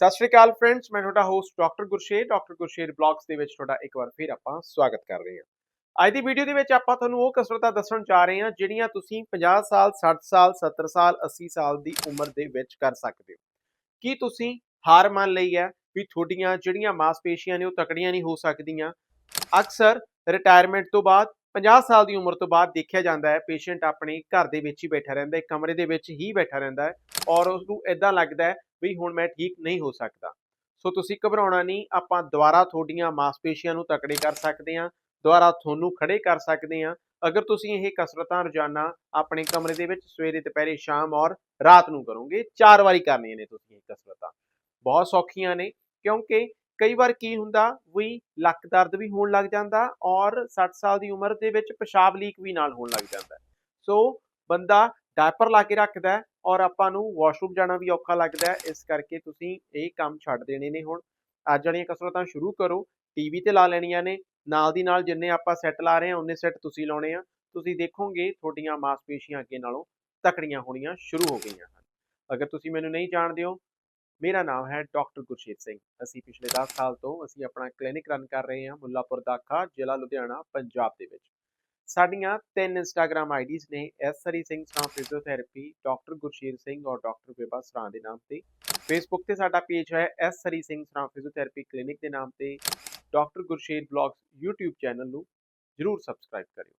ਸਤਿ ਸ਼੍ਰੀ ਅਕਾਲ ਫਰੈਂਡਸ ਮੈਂ ਤੁਹਾਡਾ host doctor Gursher doctor Gursher blogs ਦੇ ਵਿੱਚ ਤੁਹਾਡਾ ਇੱਕ ਵਾਰ ਫਿਰ ਆਪਾਂ ਸਵਾਗਤ ਕਰ ਰਹੇ ਹਾਂ। ਅੱਜ ਦੀ ਵੀਡੀਓ ਦੇ ਵਿੱਚ ਆਪਾਂ ਤੁਹਾਨੂੰ ਉਹ ਕਸਰਤਾਂ ਦੱਸਣ ਜਾ ਰਹੇ ਹਾਂ ਜਿਹੜੀਆਂ ਤੁਸੀਂ 50 ਸਾਲ 60 ਸਾਲ 70 ਸਾਲ 80 ਸਾਲ ਦੀ ਉਮਰ ਦੇ ਵਿੱਚ ਕਰ ਸਕਦੇ ਹੋ। ਕੀ ਤੁਸੀਂ ਹਾਰ ਮੰਨ ਲਈ ਹੈ ਵੀ ਤੁਹਾਡੀਆਂ ਜਿਹੜੀਆਂ ਮਾਸਪੇਸ਼ੀਆਂ ਨੇ ਉਹ ਤਕੜੀਆਂ ਨਹੀਂ ਹੋ ਸਕਦੀਆਂ? ਅਕਸਰ ਰਿਟਾਇਰਮੈਂਟ ਤੋਂ ਬਾਅਦ 50 ਸਾਲ ਦੀ ਉਮਰ ਤੋਂ ਬਾਅਦ ਦੇਖਿਆ ਜਾਂਦਾ ਹੈ ਪੇਸ਼ੈਂਟ ਆਪਣੇ ਘਰ ਦੇ ਵਿੱਚ ਹੀ ਬੈਠਾ ਰਹਿੰਦਾ ਹੈ, ਕਮਰੇ ਦੇ ਵਿੱਚ ਹੀ ਬੈਠਾ ਰਹਿੰਦਾ ਹੈ ਔਰ ਉਸ ਨੂੰ ਇਦਾਂ ਲੱਗਦਾ ਹੈ ਵੀ ਹੁਣ ਮੈਂ ਠੀਕ ਨਹੀਂ ਹੋ ਸਕਦਾ। ਸੋ ਤੁਸੀਂ ਘਬਰਾਉਣਾ ਨਹੀਂ, ਆਪਾਂ ਦੁਬਾਰਾ ਤੁਹਾਡੀਆਂ ਮਾਸਪੇਸ਼ੀਆਂ ਨੂੰ ਤਕੜੇ ਕਰ ਸਕਦੇ ਹਾਂ, ਦੁਬਾਰਾ ਤੁਹਾਨੂੰ ਖੜੇ ਕਰ ਸਕਦੇ ਹਾਂ। ਅਗਰ ਤੁਸੀਂ ਇਹ ਕਸਰਤਾਂ ਰੋਜ਼ਾਨਾ ਆਪਣੇ ਕਮਰੇ ਦੇ ਵਿੱਚ ਸਵੇਰੇ, ਦੁਪਹਿਰੇ, ਸ਼ਾਮ ਔਰ ਰਾਤ ਨੂੰ ਕਰੋਗੇ, ਚਾਰ ਵਾਰੀ ਕਰਨੀਆਂ ਨੇ ਤੁਸੀਂ ਇਹ ਕਸਰਤਾਂ। ਬਹੁਤ ਸੌਖੀਆਂ ਨੇ, ਕਿਉਂਕਿ ਕਈ ਵਾਰ ਕੀ ਹੁੰਦਾ, ਵੀ ਲੱਕ ਦਰਦ ਵੀ ਹੋਣ ਲੱਗ ਜਾਂਦਾ ਔਰ 60 ਸਾਲ ਦੀ ਉਮਰ ਦੇ ਵਿੱਚ ਪਿਸ਼ਾਬ ਲੀਕ ਵੀ ਨਾਲ ਹੋਣ ਲੱਗ ਜਾਂਦਾ। ਸੋ ਬੰਦਾ ਡਾਇਪਰ ਲਾ ਕੇ ਰੱਖਦਾ ਹੈ ਔਰ ਆਪਾਂ ਨੂੰ ਵਾਸ਼ਰੂਮ ਜਾਣਾ ਵੀ ਔਖਾ ਲੱਗਦਾ ਹੈ, ਇਸ ਕਰਕੇ ਤੁਸੀਂ ਇਹ ਕੰਮ ਛੱਡ ਦੇਣੇ ਨੇ ਹੁਣ। ਅੱਜ ਵਾਲੀਆਂ ਕਸਰਤਾਂ ਸ਼ੁਰੂ ਕਰੋ ਟੀਵੀ ਤੇ ਲਾ ਲੈਣੀਆਂ ਨੇ, ਨਾਲ ਦੀ ਨਾਲ ਜਿੰਨੇ ਆਪਾਂ ਸੈੱਟ ਲਾ ਰਹੇ ਹਾਂ ਉਹਨੇ ਸੈੱਟ ਤੁਸੀਂ ਲਾਉਣੇ ਆ। ਤੁਸੀਂ ਦੇਖੋਗੇ ਤੁਹਾਡੀਆਂ ਮਾਸਪੇਸ਼ੀਆਂ ਅੱਗੇ ਨਾਲੋਂ ਤਕੜੀਆਂ ਹੋਣੀਆਂ ਸ਼ੁਰੂ ਹੋ ਗਈਆਂ। ਹਨ ਅਗਰ ਤੁਸੀਂ ਮੈਨੂੰ ਨਹੀਂ ਜਾਣਦੇ ਹੋ, ਮੇਰਾ ਨਾਮ ਹੈ ਡਾਕਟਰ ਗੁਰਸ਼ੇਤ ਸਿੰਘ। ਅਸੀਂ ਪਿਛਲੇ 10 ਸਾਲ ਤੋਂ ਅਸੀਂ ਆਪਣਾ ਕਲੀਨਿਕ ਰਨ ਕਰ ਰਹੇ ਹਾਂ, ਮੁੱਲਾਪੁਰ ਦਾਖਾ, ਜ਼ਿਲ੍ਹਾ ਲੁਧਿਆਣਾ, ਪੰਜਾਬ ਦੇ ਵਿੱਚ। ਸਾਡੀਆਂ ਤਿੰਨ ਇੰਸਟਾਗ੍ਰam ਆਈਡੀਜ਼ ਨੇ S Hari Singh Sran physiotherapy doctor Gursher Singh ਔਰ ਡਾਕਟਰ ਬੇਬਾ ਸਰਾਂ ਦੇ ਨਾਮ ਤੇ। ਫੇਸਬੁੱਕ ਤੇ ਸਾਡਾ ਪੇਜ ਹੈ S Hari Singh Sran physiotherapy clinic ਦੇ ਨਾਮ ਤੇ। Doctor Gursher blogs YouTube channel ਨੂੰ ਜਰੂਰ ਸਬਸਕ੍ਰਾਈਬ ਕਰਿਓ।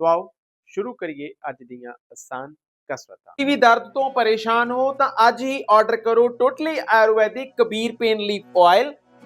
ਸੋ ਆਓ ਸ਼ੁਰੂ ਕਰੀਏ ਅੱਜ ਦੀਆਂ ਆਸਾਨ ਕਸਰਤਾਂ। ਟੀਵੀ ਦਰਦ ਤੋਂ ਪਰੇਸ਼ਾਨ ਹੋ ਤਾਂ ਅੱਜ ਹੀ ਆਰਡਰ ਕਰੋ totally Ayurvedic Kabir pain leaf oil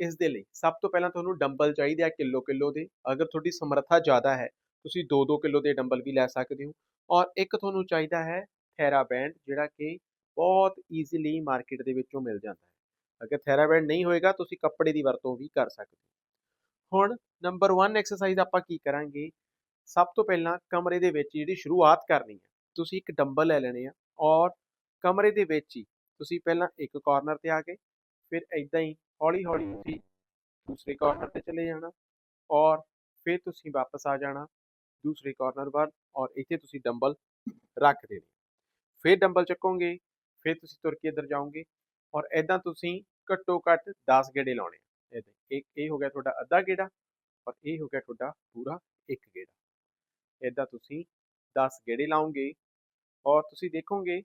ਇਸ ਦੇ ਲਈ। ਸਭ ਤੋਂ ਪਹਿਲਾਂ ਤੁਹਾਨੂੰ ਡੰਬਲ ਚਾਹੀਦੇ ਆ ਕਿਲੋ ਕਿਲੋ ਦੇ। ਅਗਰ ਤੁਹਾਡੀ ਸਮਰੱਥਾ ਜ਼ਿਆਦਾ ਹੈ, ਤੁਸੀਂ 2-2 ਕਿਲੋ ਦੇ ਡੰਬਲ ਵੀ ਲੈ ਸਕਦੇ ਹੋ। ਔਰ ਇੱਕ ਤੁਹਾਨੂੰ ਚਾਹੀਦਾ ਹੈ ਥੈਰਾਬੈਂਡ, ਜਿਹੜਾ ਕਿ ਬਹੁਤ ਈਜ਼ੀਲੀ ਮਾਰਕੀਟ ਦੇ ਵਿੱਚੋਂ ਮਿਲ ਜਾਂਦਾ ਹੈ। ਅਗਰ ਥੈਰਾਬੈਂਡ ਨਹੀਂ ਹੋਏਗਾ, ਤੁਸੀਂ ਕੱਪੜੇ ਦੀ ਵਰਤੋਂ ਵੀ ਕਰ ਸਕਦੇ ਹੋ। ਹੁਣ ਨੰਬਰ 1 ਐਕਸਰਸਾਈਜ਼ ਆਪਾਂ ਕੀ ਕਰਾਂਗੇ? ਸਭ ਤੋਂ ਪਹਿਲਾਂ ਕਮਰੇ ਦੇ ਵਿੱਚ ਜਿਹੜੀ ਸ਼ੁਰੂਆਤ ਕਰਨੀ ਹੈ, ਤੁਸੀਂ ਇੱਕ ਡੰਬਲ ਲੈ ਲੈਣੇ ਆ ਔਰ ਕਮਰੇ ਦੇ ਵਿੱਚ ਹੀ ਤੁਸੀਂ ਪਹਿਲਾਂ ਇੱਕ ਕਾਰਨਰ ਤੇ ਆ ਗਏ, ਫਿਰ ਐਦਾਂ ਹੀ ਹੌਲੀ ਹੌਲੀ ਤੁਸੀਂ ਦੂਸਰੇ ਕਾਰਨਰ ਤੇ ਚਲੇ ਜਾਣਾ ਔਰ ਫਿਰ ਤੁਸੀਂ ਵਾਪਸ ਆ ਜਾਣਾ ਦੂਸਰੇ ਕਾਰਨਰ ਵੱਲ ਔਰ ਇੱਥੇ ਤੁਸੀਂ ਡੰਬਲ ਰੱਖ ਦੇਣੇ ਫਿਰ ਡੰਬਲ ਚੱਕੋਗੇ, ਫਿਰ ਤੁਸੀਂ ਤੁਰ ਕੇ ਇੱਧਰ ਜਾਓਗੇ ਔਰ ਐਦਾਂ ਤੁਸੀਂ ਘੱਟੋ ਘੱਟ 10 ਗੇੜੇ ਲਾਉਣੇ ਐਦਾਂ ਇੱਕ ਇਹ ਹੋ ਗਿਆ ਤੁਹਾਡਾ ਅੱਧਾ ਗੇੜਾ ਔਰ ਇਹ ਹੋ ਗਿਆ ਤੁਹਾਡਾ ਪੂਰਾ ਇੱਕ ਗੇੜਾ। ਐਦਾਂ ਤੁਸੀਂ 10 ਗੇੜੇ ਲਾਉਂਗੇ ਔਰ ਤੁਸੀਂ ਦੇਖੋਗੇ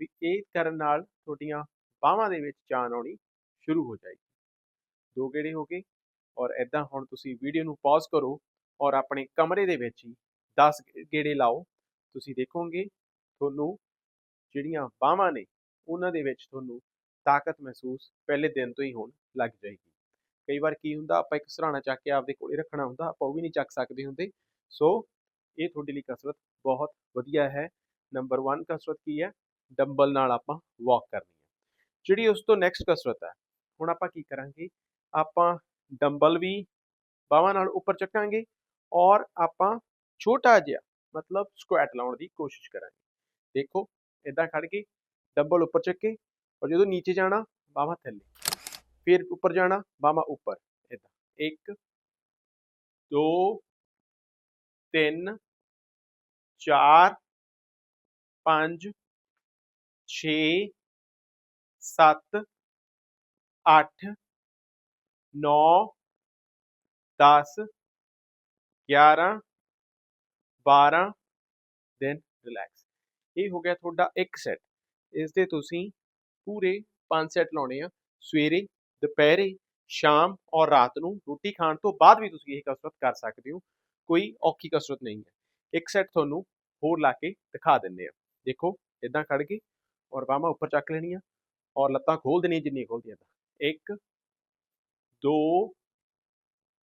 ਵੀ ਇਹ ਕਰਨ ਨਾਲ ਤੁਹਾਡੀਆਂ ਬਾਹਾਂ ਦੇ ਵਿੱਚ ਜਾਨ ਆਉਣੀ ਸ਼ੁਰੂ ਹੋ ਜਾਏਗੀ। ਦੋ ਗੇੜੇ ਹੋ ਗਏ ਔਰ ਐਦਾਂ ਹੁਣ ਤੁਸੀਂ ਵੀਡੀਓ ਨੂੰ ਪੌਜ਼ ਕਰੋ ਔਰ ਆਪਣੇ ਕਮਰੇ ਦੇ ਵਿੱਚ ਹੀ 10 ਗੇੜੇ ਲਾਓ। ਤੁਸੀਂ ਦੇਖੋਗੇ ਤੁਹਾਨੂੰ ਜਿਹੜੀਆਂ ਬਾਹਾਂ ਨੇ, ਉਹਨਾਂ ਦੇ ਵਿੱਚ ਤੁਹਾਨੂੰ ਤਾਕਤ ਮਹਿਸੂਸ ਪਹਿਲੇ ਦਿਨ ਤੋਂ ਹੀ ਹੋਣ ਲੱਗ ਜਾਏਗੀ। ਕਈ ਵਾਰ ਕੀ ਹੁੰਦਾ, ਆਪਾਂ ਇੱਕ ਸਰਾਣਾ ਚੱਕ ਕੇ ਆਪਦੇ ਕੋਲੇ ਰੱਖਣਾ ਹੁੰਦਾ, ਆਪਾਂ ਉਹ ਵੀ ਨਹੀਂ ਚੱਕ ਸਕਦੇ ਹੁੰਦੇ। ਸੋ ਇਹ ਤੁਹਾਡੇ ਲਈ ਕਸਰਤ ਬਹੁਤ ਵਧੀਆ ਹੈ। ਨੰਬਰ 1 ਕਸਰਤ ਕੀ ਹੈ? ਡੰਬਲ ਨਾਲ ਆਪਾਂ ਵਾਕ ਕਰਨੀ ਹੈ। ਜਿਹੜੀ ਉਸ ਤੋਂ ਨੈਕਸਟ ਕਸਰਤ ਹੈ, ਹੁਣ ਆਪਾਂ ਕੀ ਕਰਾਂਗੇ? ਆਪਾਂ ਡੰਬਲ ਵੀ ਬਾਹਾਂ ਨਾਲ ਉੱਪਰ ਚੱਕਾਂਗੇ ਔਰ ਆਪਾਂ ਛੋਟਾ ਜਿਹਾ ਮਤਲਬ ਸਕੁਐਟ ਲਾਉਣ ਦੀ ਕੋਸ਼ਿਸ਼ ਕਰਾਂਗੇ। ਦੇਖੋ ਇਦਾਂ ਖੜ ਕੇ ਡੰਬਲ ਉੱਪਰ ਚੱਕੇ ਔਰ ਜਦੋਂ ਨੀਚੇ ਜਾਣਾ ਬਾਹਾਂ ਥੱਲੇ। ਫਿਰ ਉੱਪਰ ਜਾਣਾ ਬਾਹਾਂ ਉੱਪਰ। ਇਦਾਂ 1 2 3 4 5 6 7 8 9 10 11 12 ਦੈਨ ਰਿਲੈਕਸ ਇਹ ਹੋ ਗਿਆ ਤੁਹਾਡਾ ਇੱਕ ਸੈੱਟ ਇਸ ਦੇ ਤੁਸੀਂ ਪੂਰੇ ਪੰਜ ਸੈੱਟ ਲਾਉਣੇ ਆ। ਸਵੇਰੇ, ਦੁਪਹਿਰੇ, ਸ਼ਾਮ ਔਰ ਰਾਤ ਨੂੰ ਰੋਟੀ ਖਾਣ ਤੋਂ ਬਾਅਦ ਵੀ ਤੁਸੀਂ ਇਹ ਕਸਰਤ ਕਰ ਸਕਦੇ ਹੋ। ਕੋਈ ਔਖੀ ਕਸਰਤ ਨਹੀਂ ਹੈ। ਇੱਕ ਸੈੱਟ ਤੁਹਾਨੂੰ ਹੋਰ ਲਾ ਕੇ ਦਿਖਾ ਦਿੰਦੇ ਆ। ਦੇਖੋ ਇਦਾਂ ਖੜ ਕੇ ਔਰ ਬਾਹਾਂ ਉੱਪਰ ਚੱਕ ਲੈਣੀਆਂ ਔਰ ਲੱਤਾਂ ਖੋਲ ਦੇਣੀਆਂ ਜਿੰਨੀ ਖੋਲਦੀਆਂ ਤਾਂ। 1 2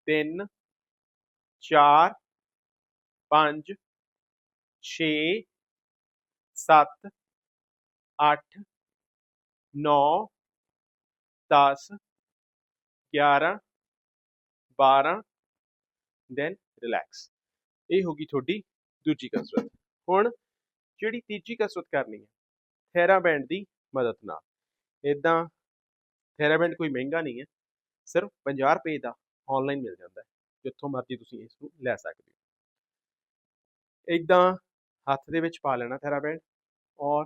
3 4 5 6 7 8 9 10 11 12 ਦੈਨ ਰਿਲੈਕਸ ਇਹ ਹੋ ਗਈ ਤੁਹਾਡੀ ਦੂਜੀ ਕਸਰਤ ਹੁਣ ਜਿਹੜੀ ਤੀਜੀ ਕਸਰਤ ਕਰਨੀ ਹੈ ਥੈਰਾਬੈਂਡ ਦੀ ਮਦਦ ਨਾਲ ਇਦਾਂ ਥੈਰਾਬੈਂਡ ਕੋਈ ਮਹਿੰਗਾ ਨਹੀਂ ਹੈ ਸਿਰਫ 50 ਰੁਪਏ ਦਾ ਆਨਲਾਈਨ ਮਿਲ ਜਾਂਦਾ ਹੈ, ਜਿੱਥੋਂ ਮਰਜ਼ੀ ਤੁਸੀਂ ਇਸ ਨੂੰ ਲੈ ਸਕਦੇ ਹੋ। ਇਦਾਂ ਹੱਥ ਦੇ ਵਿੱਚ ਪਾ ਲੈਣਾ ਥੈਰਾਬੈਂਡ ਔਰ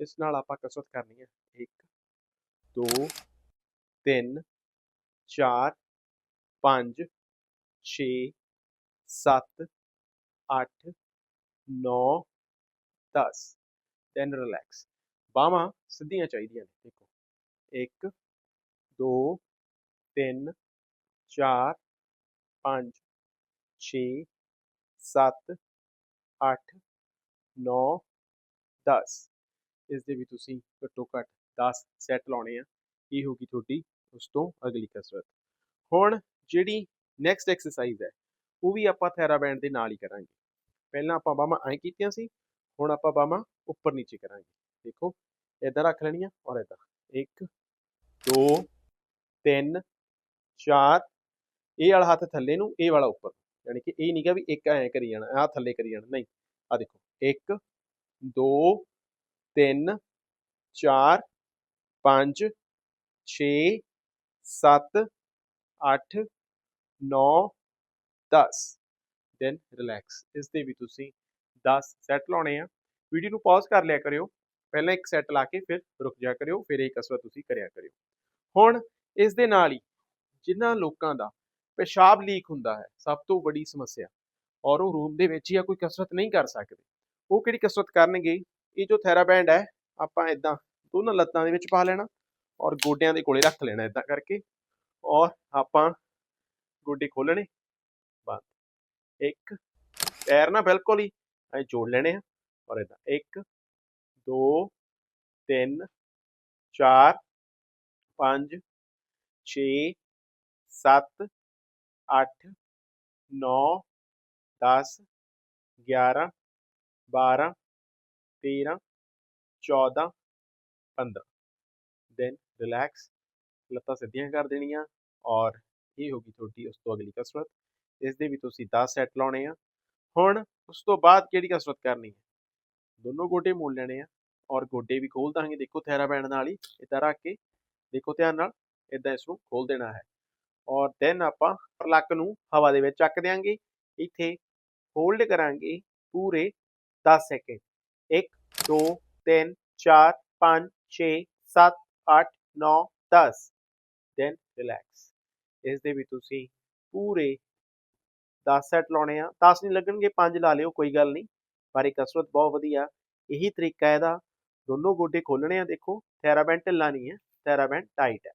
ਇਸ ਨਾਲ ਆਪਾਂ ਕਸਰਤ ਕਰਨੀ ਹੈ। 1 2 3 4 5 6 7 8 9 10 ਦੈਨ ਰਿਲੈਕਸ ਬਾਹਾਂ ਸਿੱਧੀਆਂ ਚਾਹੀਦੀਆਂ ਨੇ, ਦੇਖੋ। 1 2 3 4 5 6 7 8 9 10 ਇਸ ਦੇ ਵੀ ਤੁਸੀਂ ਘੱਟੋ ਘੱਟ 10 ਸੈੱਟ ਲਾਉਣੇ ਆ। ਇਹ ਹੋਗੀ ਤੁਹਾਡੀ ਉਸ ਤੋਂ ਅਗਲੀ ਕਸਰਤ। ਹੁਣ ਜਿਹੜੀ ਨੈਕਸਟ ਐਕਸਰਸਾਈਜ਼ ਹੈ, ਉਹ ਵੀ ਆਪਾਂ ਥੈਰਾਬੈਂਡ ਦੇ ਨਾਲ ਹੀ ਕਰਾਂਗੇ। ਪਹਿਲਾਂ ਆਪਾਂ ਬਾਹਾਂ ਐਂ ਕੀਤੀਆਂ ਸੀ, ਹੁਣ ਆਪਾਂ ਬਾਹਾਂ ਉੱਪਰ ਨੀਚੇ ਕਰਾਂਗੇ। ਦੇਖੋ ਇਦਾਂ ਰੱਖ ਲੈਣੀਆਂ ਔਰ ਇਦਾਂ 1 2 3 4 ਇਹ ਵਾਲਾ ਹੱਥ ਥੱਲੇ ਨੂੰ, ਇਹ ਵਾਲਾ ਉੱਪਰ ਯਾਨੀ ਕਿ ਇਹ ਨਹੀਂ ਨਹੀਂਗਾ ਵੀ ਇੱਕ ਐਂ ਕਰੀ ਜਾਣਾ, ਆਹ ਥੱਲੇ ਕਰੀ ਜਾਣਾ, ਨਹੀਂ ਆ ਦੇਖੋ 1 2 3 4 5 6 7 8 9 10 ਦੈਨ ਰਿਲੈਕਸ ਇਸ 'ਤੇ ਵੀ ਤੁਸੀਂ 10 ਸੈੱਟ ਲਾਉਣੇ ਆ। ਵੀਡੀਓ ਨੂੰ ਪੌਜ਼ ਕਰ ਲਿਆ ਕਰਿਓ, ਪਹਿਲਾਂ ਇੱਕ ਸੈੱਟ ਲਾ ਕੇ ਫਿਰ ਰੁਕ ਜਾ ਕਰਿਓ, ਫਿਰ ਇਹ ਕਸਰਤ ਤੁਸੀਂ ਕਰਿਆ ਕਰਿਓ। ਹੁਣ ਇਸ ਦੇ ਨਾਲ ਹੀ ਜਿਨ੍ਹਾਂ ਲੋਕਾਂ ਦਾ ਪਿਸ਼ਾਬ ਲੀਕ ਹੁੰਦਾ ਹੈ, ਸਭ ਤੋਂ ਵੱਡੀ ਸਮੱਸਿਆ, ਔਰ ਉਹ ਰੂਮ ਦੇ ਵਿੱਚ ਹੀ ਆ, ਕੋਈ ਕਸਰਤ ਨਹੀਂ ਕਰ ਸਕਦੇ। ਉਹ ਕਿਹੜੀ ਕਸਰਤ ਕਰਨਗੇ? ਇਹ ਜੋ ਥੈਰਾਬੈਂਡ ਹੈ, ਆਪਾਂ ਇਦਾਂ ਦੋਨਾਂ ਲੱਤਾਂ ਦੇ ਵਿੱਚ ਪਾ ਲੈਣਾ, ਔਰ ਗੋਡਿਆਂ ਦੇ ਕੋਲੇ ਰੱਖ ਲੈਣਾ ਇਦਾਂ ਕਰਕੇ, ਔਰ ਆਪਾਂ ਗੋਡੇ ਖੋਲਣੇ ਬੰਦ। ਇੱਕ, ਪੈਰ ਨਾ ਬਿਲਕੁਲ ਹੀ ਐ ਜੋੜ ਲੈਣੇ ਆ, ਔਰ ਇਦਾਂ 1 2 3 4 5 6 7 8 9 10 11 12 13 14 15 ਦੈਨ ਰਿਲੈਕਸ ਲੱਤਾਂ ਸਿੱਧੀਆਂ ਕਰ ਦੇਣੀਆਂ ਔਰ ਇਹ ਹੋ ਗਈ ਤੁਹਾਡੀ ਉਸ ਤੋਂ ਅਗਲੀ ਕਸਰਤ। ਇਸ ਦੇ ਵੀ ਤੁਸੀਂ 10 ਸੈੱਟ ਲਾਉਣੇ ਆ। ਹੁਣ ਉਸ ਤੋਂ ਬਾਅਦ ਕਿਹੜੀ ਕਸਰਤ ਕਰਨੀ ਹੈ? ਦੋਨੋਂ ਗੋਡੇ ਮੋੜ ਲੈਣੇ ਆ ਔਰ ਗੋਡੇ ਵੀ ਖੋਲ ਦਾਂਗੇ। ਦੇਖੋ ਥੈਰਾਬੈਂਡ ਨਾਲ ਹੀ। ਇਦਾਂ ਰੱਖ ਕੇ ਦੇਖੋ ਧਿਆਨ ਨਾਲ। ਇਦਾਂ ਇਸ ਨੂੰ ਖੋਲ ਦੇਣਾ ਹੈ। ਔਰ ਦੈਨ ਆਪਾਂ ਲੱਕ ਨੂੰ ਹਵਾ ਦੇ ਵਿੱਚ ਚੱਕ ਦਿਆਂਗੇ। ਇੱਥੇ ਹੋਲਡ ਕਰਾਂਗੇ ਪੂਰੇ 10 ਸੈਕਿੰਡ 1 2 3 4 5 6 7 8 9 10 ਦੈਨ ਰਿਲੈਕਸ ਇਸ ਦੇ ਵੀ ਤੁਸੀਂ ਪੂਰੇ 10 ਸੈੱਟ ਲਾਉਣੇ ਆ। 10 ਨਹੀਂ ਲੱਗਣਗੇ 5 ਲਾ ਲਿਓ, ਕੋਈ ਗੱਲ ਨਹੀਂ। ਪਰ ਇਹ ਕਸਰਤ ਬਹੁਤ ਵਧੀਆ। ਇਹੀ ਤਰੀਕਾ ਇਹਦਾ। ਦੋਨੋਂ ਗੋਡੇ ਖੋਲਣੇ ਆ, ਦੇਖੋ। ਥੈਰਾਬੈਂਡ ਢਿੱਲਾ ਨਹੀਂ ਹੈ ਥੈਰਾਬੈਂਡ ਟਾਈਟ ਹੈ।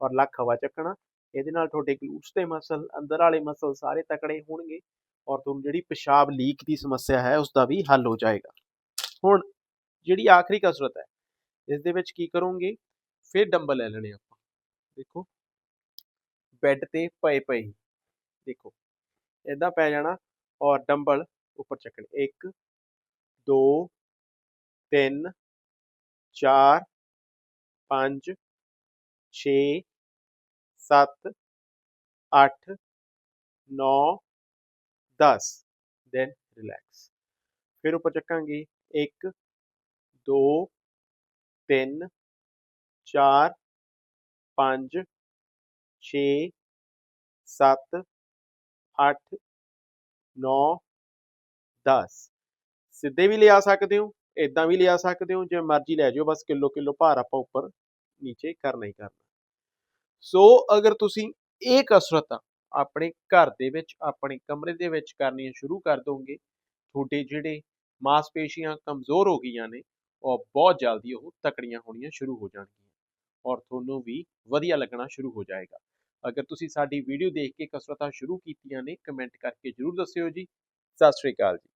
ਔਰ ਲੱਕ ਹਵਾ ਚੱਕਣਾ। ਇਹਦੇ ਨਾਲ ਤੁਹਾਡੇ ਗਲੂਟਸ ਦੇ ਮਸਲ ਅੰਦਰ ਵਾਲੇ ਮਸਲ ਸਾਰੇ ਤਕੜੇ ਹੋਣਗੇ ਔਰ ਤੁਹਾਨੂੰ ਜਿਹੜੀ ਪਿਸ਼ਾਬ ਲੀਕ ਦੀ ਸਮੱਸਿਆ ਹੈ ਉਸ ਦਾ ਵੀ ਹੱਲ ਹੋ ਜਾਏਗਾ। ਹੁਣ ਜਿਹੜੀ ਆਖਰੀ ਕਸਰਤ ਹੈ, ਇਸ ਦੇ ਵਿੱਚ ਕੀ ਕਰੋਗੇ? ਫਿਰ ਡੰਬਲ ਲੈ ਲੈਣੇ ਆਪਾਂ। ਦੇਖੋ। ਬੈੱਡ ਤੇ ਪਏ ਪਏ ਦੇਖੋ। ਇਦਾਂ ਪੈ ਜਾਣਾ ਔਰ ਡੰਬਲ ਉੱਪਰ ਚੱਕਣੇ। 1 2 3 4 5 6 7 8 9 10 ਦੈਨ ਰਿਲੈਕਸ ਫਿਰ ਉੱਪਰ ਚੱਕਾਂਗੇ 1 2 3 4 5 6 7 8 9 10 ਸਿੱਧੇ ਵੀ ਲਿਆ ਸਕਦੇ ਹੋ ਇਦਾਂ ਵੀ ਲਿਆ ਸਕਦੇ ਹੋ ਜੇ ਮਰਜ਼ੀ ਲੈ ਜਾਓ ਬਸ ਕਿਲੋ ਕਿਲੋ ਭਾਰ ਆਪਾਂ ਉੱਪਰ ਨੀਚੇ ਕਰਨਾ ਹੀ ਕਰਨਾ ਸੋ ਅਗਰ ਤੁਸੀਂ ਇਹ ਕਸਰਤਾਂ ਆਪਣੇ ਘਰ ਦੇ ਵਿੱਚ, ਆਪਣੇ ਕਮਰੇ ਦੇ ਵਿੱਚ ਕਰਨੀਆਂ ਸ਼ੁਰੂ ਕਰ ਦੋਗੇ, ਤੁਹਾਡੇ ਜਿਹੜੇ ਮਾਸਪੇਸ਼ੀਆਂ ਕਮਜ਼ੋਰ ਹੋ ਗਈਆਂ ਨੇ, ਉਹ ਬਹੁਤ ਜਲਦੀ ਉਹ ਤਕੜੀਆਂ ਹੋਣੀਆਂ ਸ਼ੁਰੂ ਹੋ ਜਾਣਗੀਆਂ ਔਰ ਤੁਹਾਨੂੰ ਵੀ ਵਧੀਆ ਲੱਗਣਾ ਸ਼ੁਰੂ ਹੋ ਜਾਏਗਾ। ਅਗਰ ਤੁਸੀਂ ਸਾਡੀ ਵੀਡੀਓ ਦੇਖ ਕੇ ਕਸਰਤਾਂ ਸ਼ੁਰੂ ਕੀਤੀਆਂ ਨੇ, ਕਮੈਂਟ ਕਰਕੇ ਜਰੂਰ ਦੱਸਿਓ ਜੀ। ਸਤਿ ਸ਼੍ਰੀ ਅਕਾਲ ਜੀ।